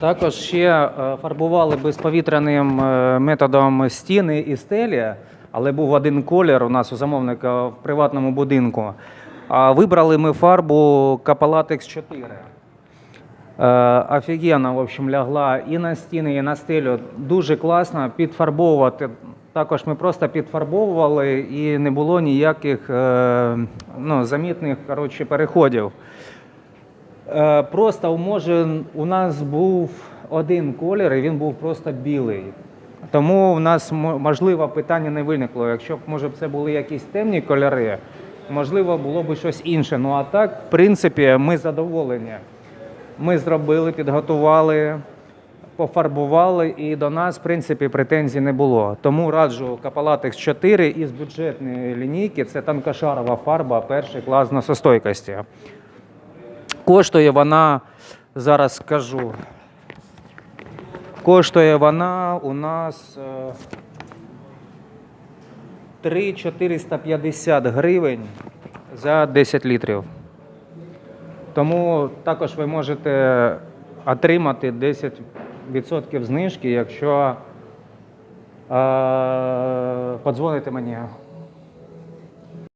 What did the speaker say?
Також ще е, фарбували безповітряним е, методом стіни і стелі, але був один колір у нас у замовника в приватному будинку. А вибрали ми фарбу Капалатекс 4. Е, Офігенно, в общем, лягла і на стіни, і на стелю. Дуже класно підфарбовувати. Також ми просто підфарбовували і не було ніяких е, ну, замітних коротше, переходів. Е, Просто може у нас був один колір, і він був просто білий. Тому в нас мо- можливо питання не виникло. Якщо б може б це були якісь темні кольори, можливо, було б щось інше. Ну а так, в принципі, ми задоволені. Ми зробили, підготували, пофарбували, і до нас, в принципі, претензій не було. Тому раджу Капалатекс 4 із бюджетної лінійки. Це танкошарова фарба, перший клас зносостойкості. Коштує вона, зараз скажу. Коштує вона у нас е, 3,450 гривень за 10 літрів. Тому також ви можете отримати 10% знижки, якщо е, подзвоните мені